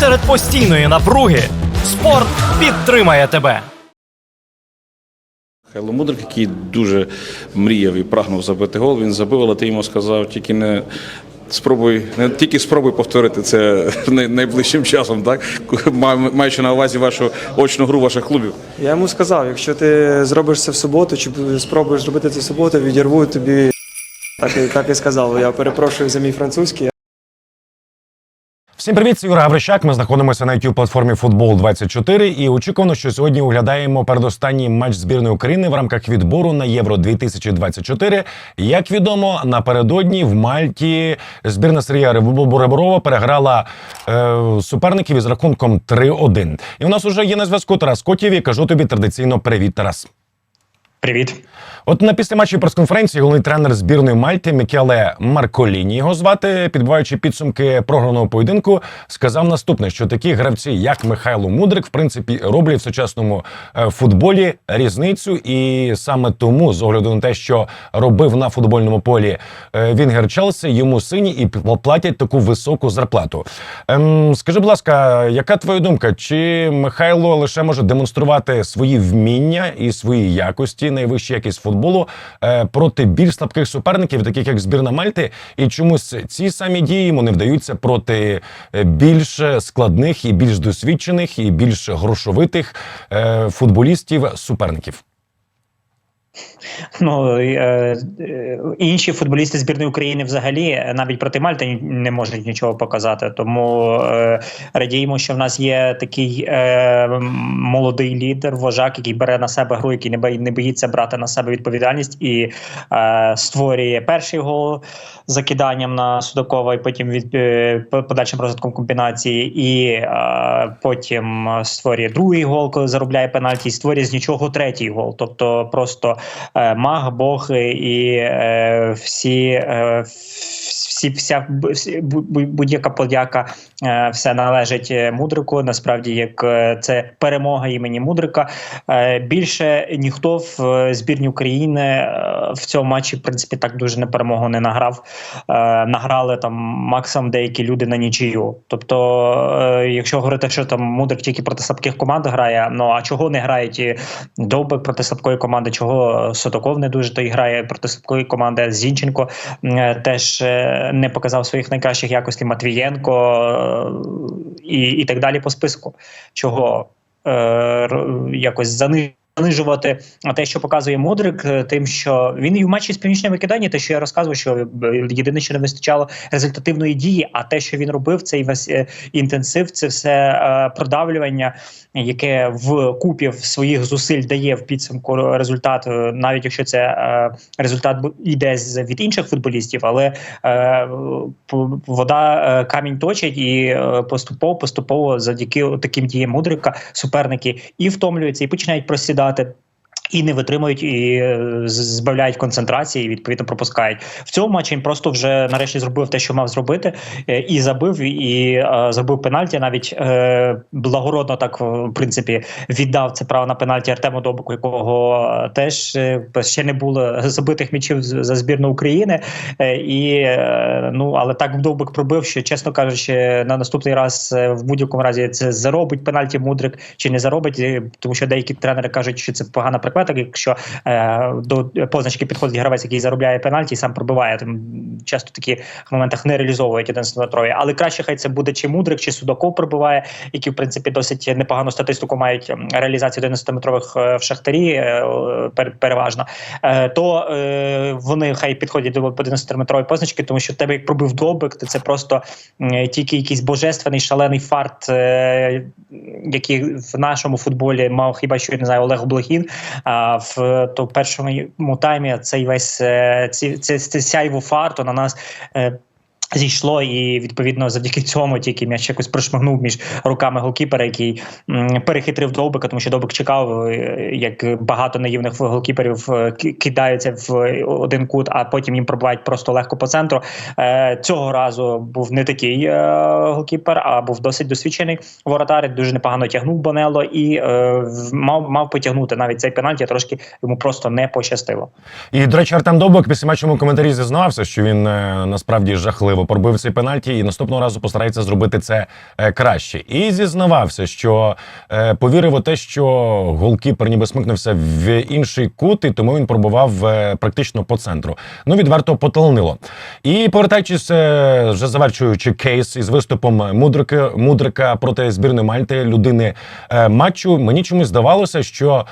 серед постійної напруги спорт підтримає тебе. Хайло Мудрик, який дуже мріяв і прагнув забити гол, він забив, але ти йому сказав, тільки не спробуй, не тільки спробуй повторити це найближчим часом, так? Маючи на увазі вашу очну гру ваших клубів. Я йому сказав, якщо ти зробиш це в суботу, чи спробуєш зробити це в суботу, відірву тобі. Так і, так і сказав. Я перепрошую за мій французький. Всім привіт, Юра Гаврищак. Ми знаходимося на youtube платформі Футбол 24 і очікувано, що сьогодні оглядаємо передостанній матч збірної України в рамках відбору на Євро 2024. Як відомо, напередодні в Мальті збірна Сергія Риборова переграла е, суперників із рахунком 3-1. І у нас уже є на зв'язку Тарас Котів. І кажу тобі традиційно привіт, Тарас. Привіт. От на післяматчій прес-конференції головний тренер збірної Мальти Мікеле Марколіні його звати, підбиваючи підсумки програного поєдинку, сказав наступне: що такі гравці, як Михайло Мудрик, в принципі, роблять в сучасному е, футболі різницю, і саме тому, з огляду на те, що робив на футбольному полі е, Вінгер Челсі, йому сині і платять таку високу зарплату. Ем, скажи, будь ласка, яка твоя думка? Чи Михайло лише може демонструвати свої вміння і свої якості, найвищу якість футболу е, проти більш слабких суперників, таких як збірна Мальти, і чомусь ці самі дії йому не вдаються проти е, більш складних і більш досвідчених і більш грошовитих е, футболістів суперників? Ну е, е, інші футболісти збірної України взагалі е, навіть проти Мальти не можуть нічого показати. Тому радіємо, що в нас є такий молодий лідер, вожак, який бере на себе гру, який не боїться брати на себе відповідальність і створює перший гол закиданням на Судакова, і потім від подальшим розвитком комбінації, і потім створює другий гол, коли заробляє пенальті, і створює з нічого третій гол. Тобто просто маг, Бог і е, всі. Всі, вся будь-яка подяка, е, все належить е, мудрику. Насправді, як е, це перемога імені Мудрика. Більше ніхто в збірні України в цьому матчі, в принципі, так дуже на перемогу не награв. Награли там максимум деякі люди на нічию. Тобто, якщо говорити, що там Мудрик тільки проти слабких команд грає, ну а чого не грають і Довбик проти слабкої команди, чого Сотоков не дуже той грає проти слабкої команди. Зінченко теж не показав своїх найкращих якостей Матвієнко е, і, і так далі по списку. Чого е, якось занижувати Занижувати те, що показує Мудрик, е, тим, що він і в матчі з північним викиданням, те, що я розказував, що е, єдине, що не вистачало результативної дії, а те, що він робив, цей весь е, інтенсив, це все продавлювання, яке в купі своїх зусиль дає в підсумку результат, навіть якщо це результат з від інших футболістів, але вода камінь точить і поступово, поступово, завдяки таким діям мудрика, суперники і втомлюються, і починають просідати. started І не витримують, і е, збавляють концентрації, і відповідно пропускають в цьому матчі. Він просто вже нарешті зробив те, що мав зробити, е, і забив, і е, забив пенальті. Навіть е, благородно так в принципі віддав це право на пенальті Артему Добику, якого теж ще не було забитих м'ячів за збірну України. І ну але так Довбик пробив, що чесно кажучи, на наступний раз в будь-якому разі це заробить пенальті мудрик чи не заробить, тому що деякі тренери кажуть, що це погана прикмета, якщо е, до позначки підходить гравець, який заробляє пенальті і сам пробиває. Там часто такі в моментах не реалізовують 11-метрові. Але краще хай це буде чи мудрик, чи судаков пробиває, які в принципі досить непогану статистику мають реалізацію 11-метрових е, в шахтарі е, пер- переважно. Е, то е, вони хай підходять до 11-метрової позначки, тому що тебе як пробив добик, то це просто е, тільки якийсь божественний шалений фарт, е, який в нашому футболі мав хіба що не знаю Олег Блохін. А в то першому таймі цей весь ці, ці, це, сяйву фарту на нас. Е, Зійшло і відповідно завдяки цьому тільки м'яч якось прошмигнув між руками голкіпера, який перехитрив довбика, тому що довбик чекав, е, як багато наївних голкіперів е, кидаються в один кут, а потім їм пробивають просто легко по центру. Е, Цього разу був не такий е, голкіпер, а був досить досвідчений воротар. Дуже непогано тягнув Бонело і е, мав мав потягнути навіть цей пенальті. Трошки йому просто не пощастило. І, до речі, Артем Довбик після матчому коментарі зізнався, що він е, насправді жахливо сміливо пробив цей пенальті і наступного разу постарається зробити це е, краще. І зізнавався, що е, повірив у те, що голкіпер ніби смикнувся в інший кут, і тому він пробував е, практично по центру. Ну, відверто поталнило. І повертаючись, вже завершуючи кейс із виступом Мудрика, Мудрика проти збірної Мальти, людини матчу, мені чомусь здавалося, що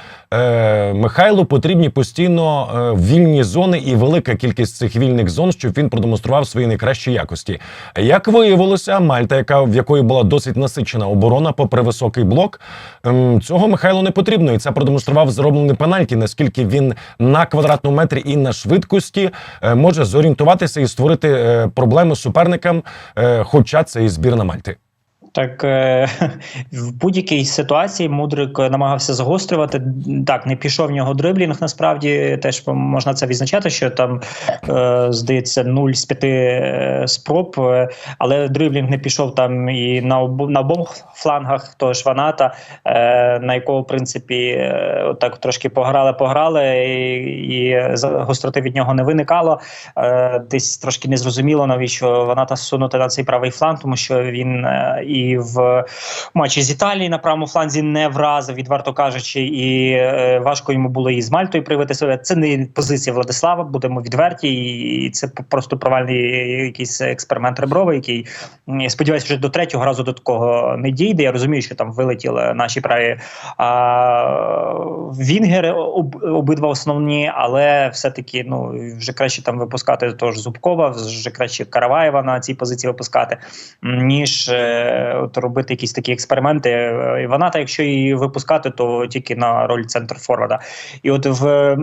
Михайлу потрібні постійно вільні зони і велика кількість цих вільних зон, щоб він продемонстрував свої найкращі якості. Як виявилося, Мальта, яка в якої була досить насичена оборона, попри високий блок, ем, цього Михайлу не потрібно, і це продемонстрував зроблений пенальті, наскільки він на квадратному метрі і на швидкості е, може зорієнтуватися і створити е, проблеми суперникам, е, хоча це і збірна Мальти. Так е, в будь-якій ситуації Мудрик намагався загострювати. Так, не пішов в нього дриблінг. Насправді теж можна це відзначати, що там е, здається 0 з 5 е, спроб, але дриблінг не пішов там і на обо, на обох флангах. Тож Ваната, е, на якого в принципі так трошки пограли, пограли, і, і гостроти від нього не виникало. Десь трошки незрозуміло, навіщо Ваната сунути на цей правий фланг, тому що він е, в матчі з Італії на правому фланзі не вразив, відверто кажучи, і е, важко йому було і з Мальтою проявити себе. Це не позиція Владислава, будемо відверті, і це просто провальний якийсь експеримент Реброва, який сподіваюся, вже до третього разу до такого не дійде. Я розумію, що там вилетіли наші праві а, Вінгери об, обидва основні, але все-таки ну вже краще там випускати того ж Зубкова, вже краще Караваєва на цій позиції випускати, ніж е, от робити якісь такі експерименти. Е, І Вона, та якщо її випускати, то тільки на роль центр форварда. І от в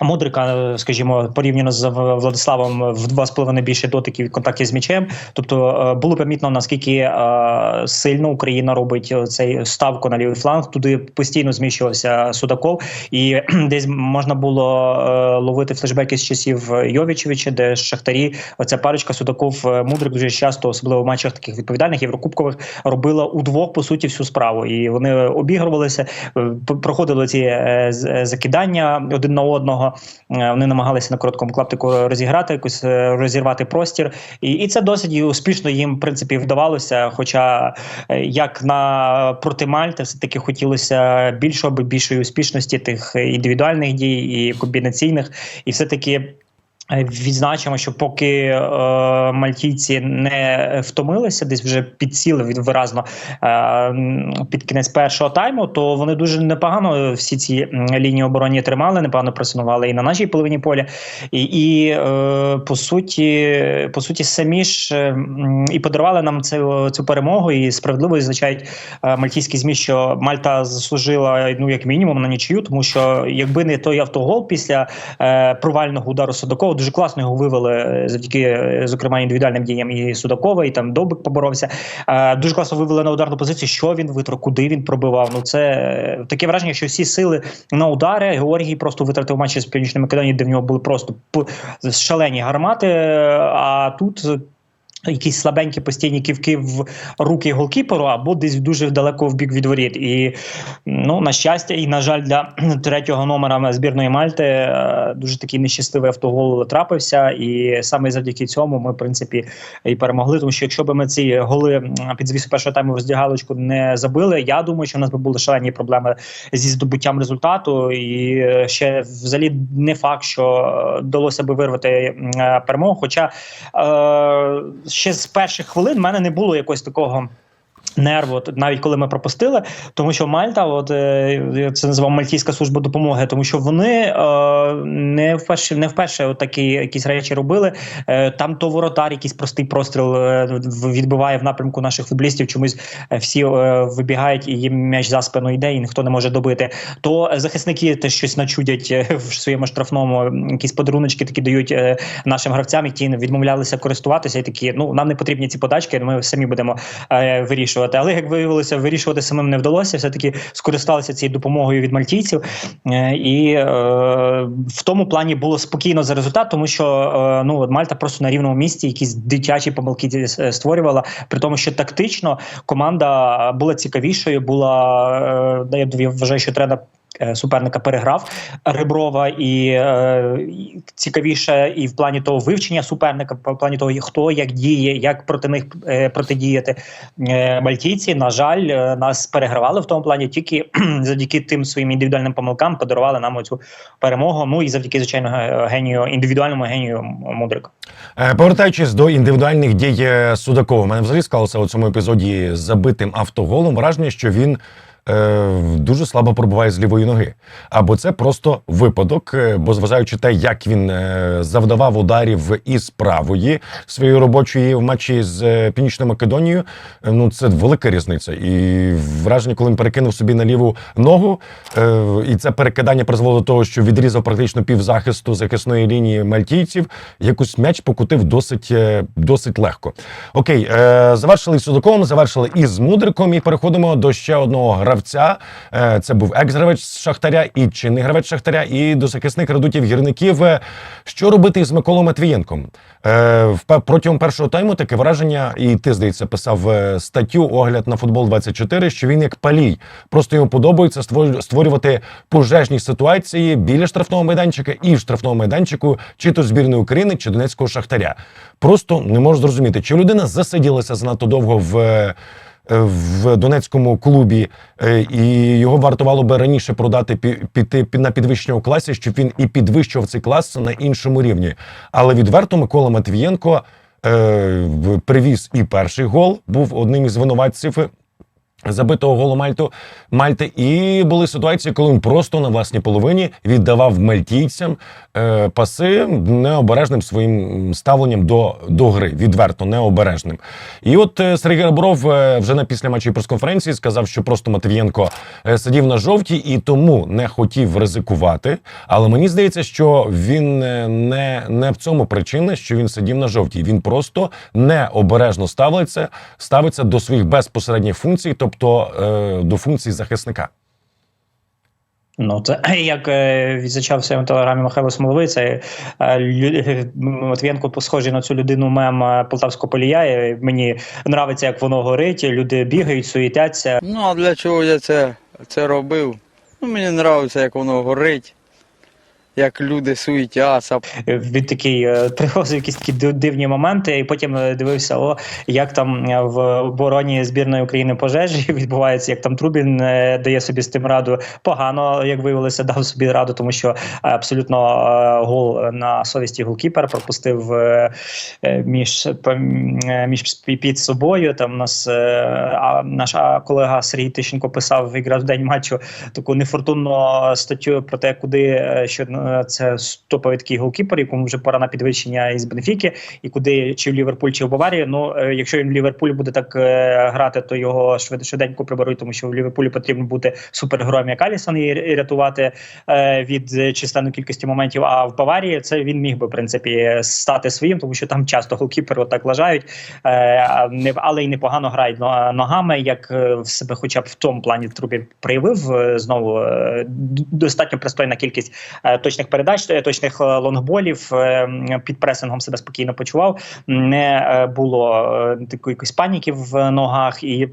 Мудрика, е, скажімо, порівняно з Владиславом в два з половиною більше дотиків контактів з м'ячем. Тобто е, було помітно наскільки е, сильно Україна робить цей ставку на лівий фланг. Туди постійно зміщувався Судаков, і десь можна було е, ловити флешбеки з часів Йовічевича, де Шахтарі, оця парочка Судаков е, Мудрик дуже часто, особливо в матчах таких відповідальних єврокубкових, робила удвох по суті всю справу. І вони обігрувалися, е, проходили ці е, е, закидання один на одного. Е, Вони намагалися на короткому клаптику розіграти, якось е, розірвати простір, і, і це досить успішно їм в принципі вдавалося. Хоча е, як на проти Мальти, все таки хотілося більшого більшої успішності тих індивідуальних дій і комбінаційних, і все таки. Е, Відзначимо, що поки е, мальтійці не втомилися, десь вже підсіли від виразно е, під кінець першого тайму, то вони дуже непогано всі ці лінії оборони тримали, непогано пресинували і на нашій половині поля. І, і е, по суті, по суті, самі ж е, і подарували нам цю, цю перемогу, і справедливо відзначають е, мальтійські змі, що Мальта заслужила ну як мінімум на нічию, тому що якби не той автогол після е, провального удару Судакова, дуже класно його вивели е, завдяки, е, зокрема, індивідуальним діям і Судакова, і там Довбик поборовся. Е, дуже класно вивели на ударну позицію. Що він витрав, куди він пробивав. Ну це таке враження, що всі сили на удари Георгій просто витратив матчі з Північною Македонією, де в нього були просто шалені гармати. А тут. Якісь слабенькі постійні ківки в руки голкіперу або десь дуже далеко в бік від воріт. І ну на щастя, і на жаль, для третього номера збірної Мальти е, дуже такий нещасливий автогол трапився. І саме завдяки цьому ми, в принципі, і перемогли. Тому що якщо б ми ці голи під звісу першого тайму роздягалочку не забили, я думаю, що в нас би були шалені проблеми зі здобуттям результату. І е, ще взагалі не факт, що е, вдалося би вирвати перемогу. Хоча ще з перших хвилин в мене не було якогось такого. Нерву, навіть коли ми пропустили, тому що Мальта, от е, я це називав Мальтійська служба допомоги, тому що вони е, не вперше не вперше от такі якісь речі робили. Е, там то воротар, якийсь простий простріл е, відбиває в напрямку наших футболістів. Чомусь е, всі е, вибігають і їм м'яч за спину йде, і ніхто не може добити. То захисники теж щось начудять в своєму штрафному, якісь подаруночки такі дають нашим гравцям, які відмовлялися користуватися, і такі ну нам не потрібні ці подачки. Ми самі будемо е, вирішувати. Але як виявилося, вирішувати самим не вдалося. Все таки скористалися цією допомогою від мальтійців, Е, і е, в тому плані було спокійно за результат, тому що е, ну Мальта просто на рівному місці якісь дитячі помилки створювала, при тому, що тактично команда була цікавішою, була я вважаю, що е, суперника переграв Реброва, і е, і цікавіше і в плані того вивчення суперника, в плані того, хто як діє, як проти них е, протидіяти. Е, Мальтійці, на жаль, е, нас перегравали в тому плані, тільки завдяки тим своїм індивідуальним помилкам подарували нам оцю перемогу. Ну і завдяки звичайно генію, індивідуальному генію Мудрика. Е, Повертаючись до індивідуальних дій е, Судакова, мене взагалі склалося у цьому епізоді забитим автоголом враження, що він. Е, Дуже слабо пробуває з лівої ноги. Або це просто випадок, е, бо зважаючи те, як він е, завдавав ударів із правої своєї робочої в матчі з е, Північною Македонією, ну це велика різниця. І враження, коли він перекинув собі на ліву ногу, е, і це перекидання призвело до того, що відрізав практично півзахисту захисної лінії мальтійців. Якось м'яч покутив досить, досить легко. Окей, е, завершили з Судаковим, завершили із Мудриком, і переходимо до ще одного гравця. Е, це був екс-гравець Шахтаря і чинний гравець Шахтаря, і до захисник редутів гірників. Е, Що робити із Миколою Матвієнком? Е, протягом першого тайму таке враження, і ти, здається, писав статтю огляд на футбол 24 що він як палій. Просто йому подобається створ- створювати пожежні ситуації біля штрафного майданчика і в штрафному майданчику, чи то збірної України, чи Донецького Шахтаря. Просто не можу зрозуміти, чи людина засиділася занадто довго в. Е, В Донецькому клубі, е, і його вартувало би раніше продати пі- піти на підвищення у класі, щоб він і підвищував цей клас на іншому рівні. Але відверто Микола Матвієнко е, привіз і перший гол, був одним із винуватців забитого голу Мальту Мальти. І були ситуації, коли він просто на власній половині віддавав мальтійцям е, паси необережним своїм ставленням до, до гри, відверто необережним. І от е, Сергій Ребров е, вже на після матчі прес-конференції сказав, що просто Матвієнко е, сидів на жовтій і тому не хотів ризикувати. Але мені здається, що він е, не, не в цьому причина, що він сидів на жовтій. Він просто необережно ставиться, ставиться до своїх безпосередніх функцій, тобто е, до функції захисника. Ну, це як е, відзначав в своєму телеграмі Михайло Смоловий, це е, лю- Матвієнко схожий на цю людину мем Полтавського полія. Мені нравиться, як воно горить. Люди бігають, суєтяться. Ну, а для чого я це, це робив? Ну, мені подобається, як воно горить, як люди суетяться. Він такий е, привозив якісь такі дивні моменти, і потім е, дивився, о, як там е, в обороні збірної України пожежі відбувається, як там Трубін дає собі з тим раду. Погано, як виявилося, дав собі раду, тому що абсолютно гол на совісті голкіпер пропустив між, між під собою. Там нас е, а, наш колега Сергій Тищенко писав якраз в день матчу таку нефортунну статтю про те, куди що е, це топовий такий голкіпер, якому вже пора на підвищення із Бенфіки, і куди чи в Ліверпуль, чи в Баварію. Ну е, якщо він в Ліверпуль буде так е, грати, то його швиденько приберуть, тому що в Ліверпулі потрібно бути супергероєм як Алісон і, рятувати е, від численної кількості моментів. А в Баварії це він міг би в принципі стати своїм, тому що там часто голкіпери отак лажають, але й непогано грають ногами, як в себе, хоча б в тому плані трубі проявив знову достатньо пристойна кількість е, точних передач, е, точних е, лонгболів е, під пресингом себе спокійно почував. Не було такої якоїсь паніки в ногах і.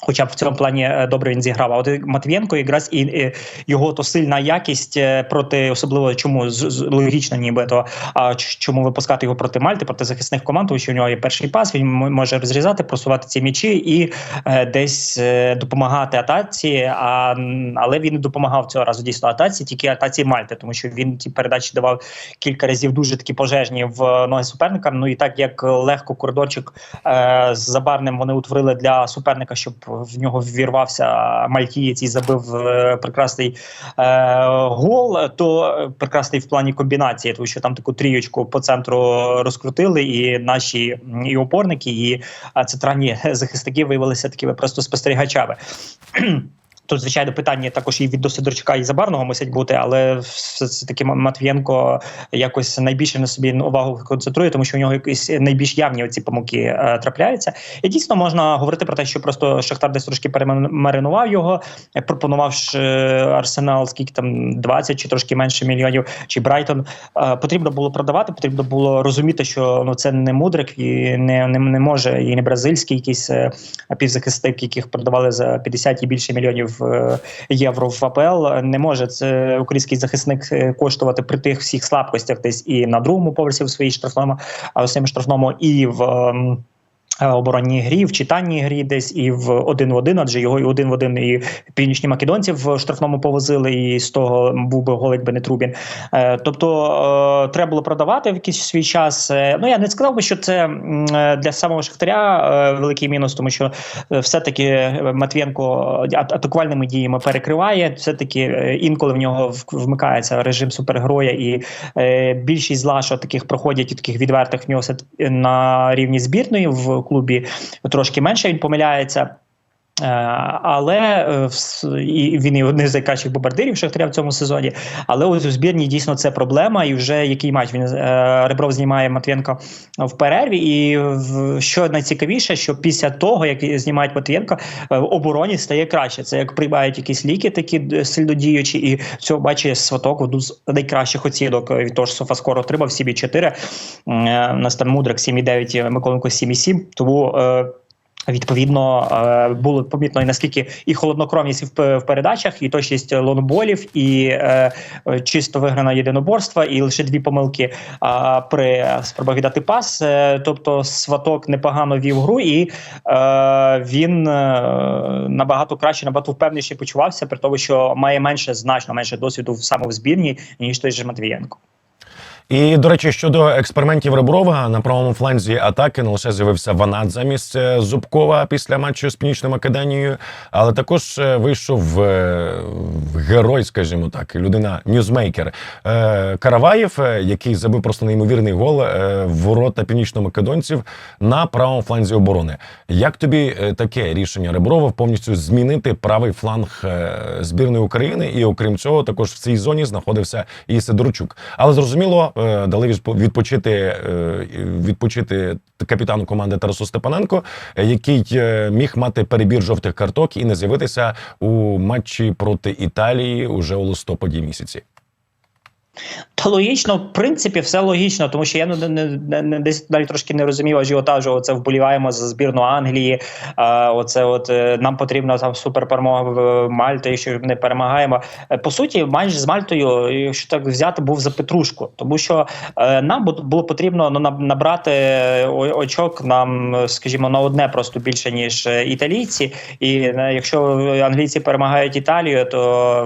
Хоча б в цьому плані е, добре він зіграв. А от Матвієнко якраз і, і його то сильна якість е, проти особливо чому з, з- логічно, ніби то а чому випускати його проти Мальти, проти захисних команд, тому що у нього є перший пас, він може розрізати, просувати ці м'ячі і е, десь е, допомагати атаці. А але він допомагав цього разу дійсно атаці, тільки атаці Мальти, тому що він ті передачі давав кілька разів дуже такі пожежні в ноги суперникам. Ну і так як легко коридорчик е, з забарним вони утворили для суперника, щоб в нього ввірвався мальтієць і забив е, прекрасний е, гол, то е, прекрасний в плані комбінації, тому що там таку трієчку по центру розкрутили, і наші і опорники, і центральні захисники виявилися такими просто спостерігачами. Тут, звичайно, питання також і від до Сидорчука і Забарного мусять бути, але все таки Матвієнко якось найбільше на собі увагу концентрує, тому що у нього якісь найбільш явні оці помилки е, трапляються. І дійсно можна говорити про те, що просто Шахтар десь трошки перемаринував його, пропонував е, Арсенал, скільки там 20 чи трошки менше мільйонів, чи Брайтон. Е, потрібно було продавати, потрібно було розуміти, що ну це не мудрик і не, не, не може, і не бразильський якийсь півзахисник, яких продавали за 50 і більше мільйонів мільйонів е, євро в АПЛ. Не може це український захисник е, коштувати при тих всіх слабкостях десь і на другому поверсі в своїй штрафному, а своєму штрафному, і в. Е, Оборонній грі, в читанній грі десь і в один в один, адже його і один в один і північні македонці в штрафному повозили, і з того був би гол, якби не Трубін. Е, тобто е, треба було продавати в якийсь свій час. Ну я не сказав би, що це для самого Шахтаря великий мінус, тому що все-таки Матвієнко атакувальними діями перекриває. Все-таки е, інколи в нього вмикається режим супергероя, і більшість зла, що таких проходять таких відвертих в нього все на рівні збірної в клубі трошки менше він помиляється. Е, Але е, і він і один з найкращих бомбардирів Шахтаря в цьому сезоні. Але ось у збірні дійсно це проблема. І вже який матч він е, Ребров знімає Матвієнка в перерві. І що найцікавіше, що після того, як знімають Матвієнка, е, в обороні стає краще. Це як приймають якісь ліки, такі сильнодіючі, і в бачить сваток одну з найкращих оцінок від того ж Софаскор отримав 7,4, е, нас там Мудрик 7,9, Миколенко 7,7. Тому. Відповідно, е, було помітно і наскільки і холоднокровність в, передачах, і точність лонболів, і е, чисто виграно єдиноборство, і лише дві помилки при спробах віддати пас. Е, тобто сваток непогано вів гру, і він набагато краще, набагато впевненіше почувався, при тому, що має менше значно менше досвіду саме в збірні, ніж той же Матвієнко. І до речі, щодо експериментів Реброва на правому фланзі атаки не лише з'явився Ванат замість е, Зубкова після матчу з Північною Македонією, але також е, вийшов е, герой, скажімо так, людина ньюзмейкер Караваєв, який забив просто неймовірний гол в ворота північномакедонців на правому фланзі оборони. Як тобі таке рішення Реброва повністю змінити правий фланг збірної України? І окрім цього, також в цій зоні знаходився і Сидорчук. Але зрозуміло, дали відпо- відпочити е, відпочити капітану команди Тарасу Степаненко, е, який е, міг мати перебір жовтих карток і не з'явитися у матчі проти Італії уже у листопаді місяці. Та логічно, в принципі, все логічно, тому що я не, не, не, десь далі трошки не розумів ажіотажу. Оце вболіваємо за збірну Англії. А, оце от е, нам потрібна там суперперемога в Мальти, якщо не перемагаємо. Е, По суті, матч з Мальтою, якщо так взяти, був за петрушку, тому що е, нам було потрібно ну, набрати очок нам, скажімо, на одне просто більше ніж італійці. І якщо англійці перемагають Італію, то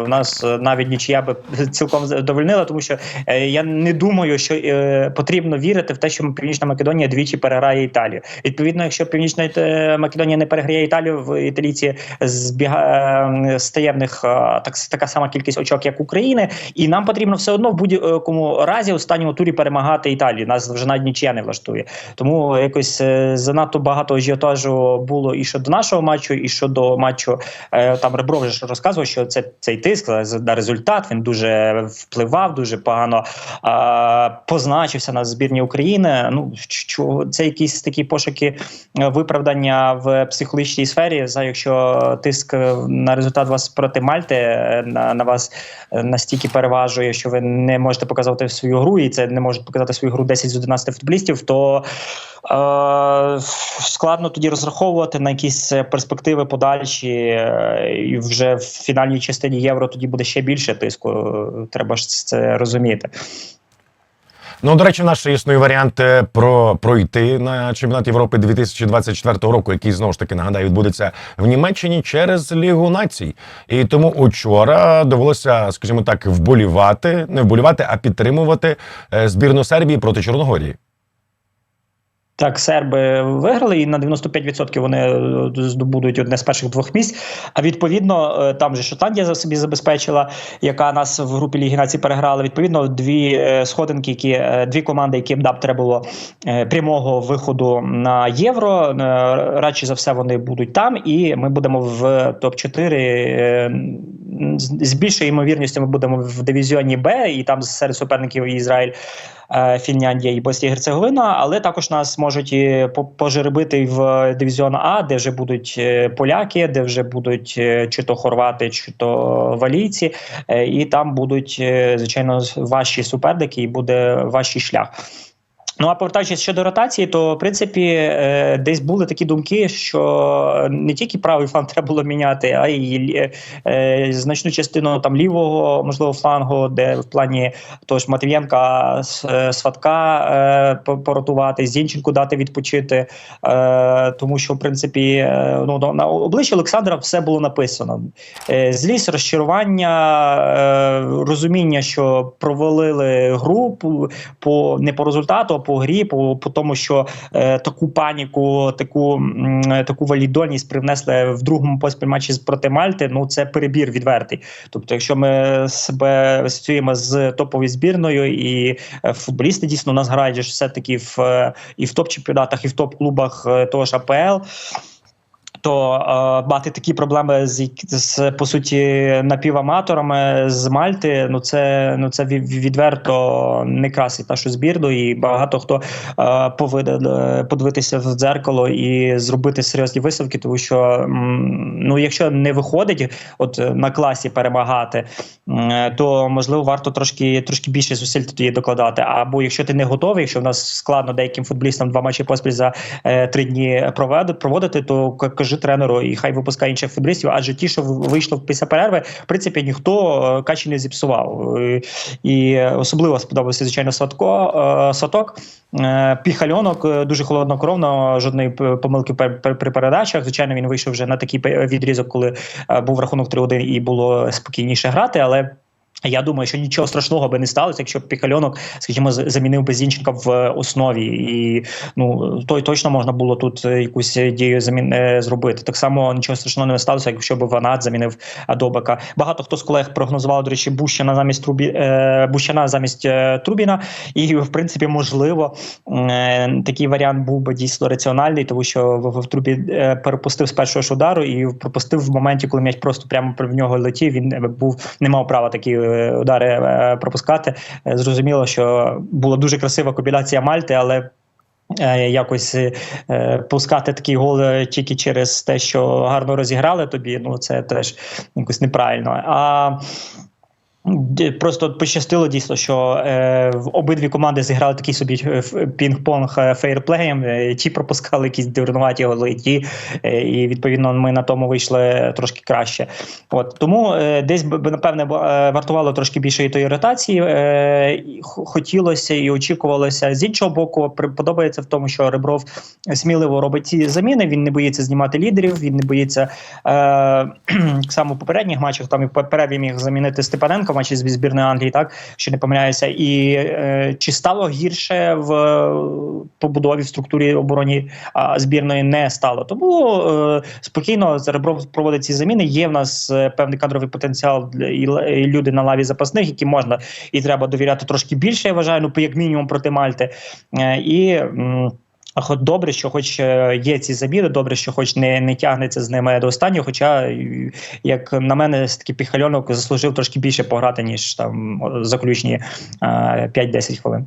в нас навіть нічия би цілком задовольнила, тому що е, я не думаю, що е, потрібно вірити в те, що Північна Македонія двічі переграє Італію. Відповідно, якщо Північна Іт- Македонія не переграє Італію, в італійці збігає стає в них е, так така сама кількість очок, як України, і нам потрібно все одно в будь-якому разі останньому турі перемагати Італію. Нас вже навіть нічия не влаштує. Тому якось е, занадто багато ажіотажу було і щодо нашого матчу, і щодо матчу е, там Ребров вже розказував, що це цей тиск на результат. Він дуже впливав, дуже погано е, позначився на збірні України. Ну це якісь такі пошуки е, виправдання в психологічній сфері. За якщо тиск е, на результат вас проти Мальти е, на, на вас настільки переважує, що ви не можете показувати свою гру, і це не можуть показати свою гру 10 з 11 футболістів, то е, складно тоді розраховувати на якісь перспективи подальші, і вже в фінальній частині євро тоді буде ще більше тиску. Треба ж це розуміти. Ну, до речі, ще існує варіант е, про пройти на чемпіонат Європи 2024 року, який знову ж таки нагадаю відбудеться в Німеччині через Лігу націй. І тому учора довелося, скажімо так, вболівати, не вболівати, а підтримувати е, збірну Сербії проти Чорногорії. Так, серби виграли, і на 95% вони е, здобудуть одне з перших двох місць. А відповідно, е, там же Шотландія за собі забезпечила, яка нас в групі Ліги націй переграла. Відповідно, дві е, сходинки, які дві команди, які б треба було прямого виходу на євро. Радше за все, вони будуть там, і ми будемо в топ 4 з з більшою ймовірністю. Ми будемо в дивізіоні Б, і там серед суперників Ізраїль. Е, Фінляндія і Боснія і Герцеговина, але також нас можуть і по- пожеребити в дивізіон А, де вже будуть е, поляки, де вже будуть е, чи то хорвати, чи то валійці, і там будуть звичайно важчі суперники, і буде важчий шлях. Ну а повертаючись щодо ротації, то в принципі е, десь були такі думки, що не тільки правий фланг треба було міняти, а й е, е, значну частину там лівого, можливо, флангу, де в плані того ж Матвієнка, Сватка поротувати, Зінченку дати відпочити. Тому що, в принципі, ну на- обличчі Олександра все було написано. Злість, розчарування, розуміння, що провалили гру по, по не по результату, а по грі, по, по тому, що е, таку паніку, таку, е, таку валідольність привнесли в другому поспіль матчі проти Мальти. Ну це перебір відвертий. Тобто, якщо ми себе асоціюємо з топовою збірною, і е, футболісти дійсно у нас грають все-таки в е, і в топ-чемпіонатах, і в топ-клубах е, того ж АПЛ. То е, мати такі проблеми з, з по суті напіваматорами з Мальти, ну це ну це відверто не красить нашу збірну, і багато хто е, повинен подивитися в дзеркало і зробити серйозні висновки, тому що ну якщо не виходить, от е, на класі перемагати, е, то можливо варто трошки трошки більше зусиль тоді докладати. Або якщо ти не готовий, якщо в нас складно деяким футболістам два матчі поспіль за е, три дні проводити, то к- кажи тренеру і хай випускає інших футболістів, адже ті, що в- вийшло після перерви, в принципі, ніхто е, качі не зіпсував. Е, І особливо сподобався, звичайно, Сватко, е, Сваток. Е, Піхальонок дуже холоднокровно, жодної помилки при передачах. Звичайно, він вийшов вже на такий відрізок, коли був рахунок 3-1 і було спокійніше грати, але. Я думаю, що нічого страшного би не сталося, якщо б Піхальонок, скажімо, замінив би Зінченка в основі, і ну то точно можна було тут е, якусь дію замін е, зробити. Так само нічого страшного не сталося, якщо б Ванат замінив Адобака. Багато хто з колег прогнозував, до речі, Бущана замість Трубі е, Бущана замість е, Трубіна. І в принципі, можливо, е, такий варіант був би дійсно раціональний, тому що в, Трубі е, перепустив з першого ж удару і пропустив в моменті, коли м'яч просто прямо в нього летів. Він е, був не мав права такі е, удари е, пропускати. Е, Зрозуміло, що була дуже красива комбінація Мальти, але. е, Якось пускати такий гол тільки через те, що гарно розіграли тобі, ну це теж якось неправильно. А Просто пощастило дійсно, що е, обидві команди зіграли такий собі е, пінг-понг е, фейрплеєм. Е, ті пропускали якісь дурнуваті голи, ті, е, і відповідно ми на тому вийшли трошки краще. От тому е, десь би напевне вартувало трошки більшої тої ротації. Е, хотілося і очікувалося. З іншого боку, подобається в тому, що Ребров сміливо робить ці заміни. Він не боїться знімати лідерів, він не боїться е, само в попередніх матчах. Там і переві міг замінити Степаненко в матчі з збірною Англії, так що не помиляюся. І е, чи стало гірше в побудові в структурі обороні а, збірної не стало. Тому е, спокійно Ребров проводить ці заміни. Є в нас е, певний кадровий потенціал і, і люди на лаві запасних, які можна і треба довіряти трошки більше. Я вважаю, ну як мінімум проти Мальти. Е, і м, Хоч добре, що хоч е, є ці заміри, добре, що хоч не, не тягнеться з ними до останнього. Хоча, е, як на мене, таки піхальонок заслужив трошки більше пограти, ніж там заключні е, 5-10 хвилин.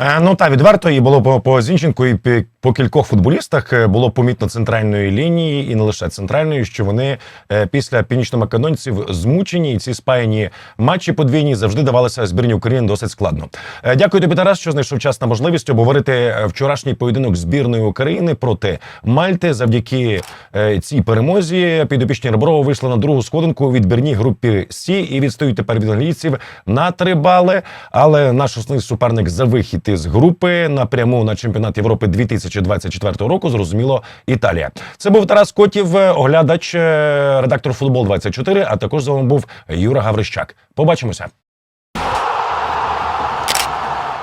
Е, Ну та відверто і було по, по Зінченку і по кількох футболістах е, було помітно центральної лінії, і не лише центральної, що вони е, після північномакедонців змучені, і ці спаяні матчі подвійні завжди давалися збірні України досить складно. Е, Дякую тобі, Тарас, що знайшов час на можливість обговорити вчорашній поєдинок збірної України проти Мальти. Завдяки цій перемозі підопічні Реброва вийшли на другу сходинку у відбірній групі Сі і відстають тепер від англійців на три бали. Але наш основний суперник за вихід із групи напряму на чемпіонат Європи 2024 року. Зрозуміло, Італія. Це був Тарас Котів, е, оглядач, е, редактор футбол 24 А також з вами був Юра Гаврищак. Побачимося.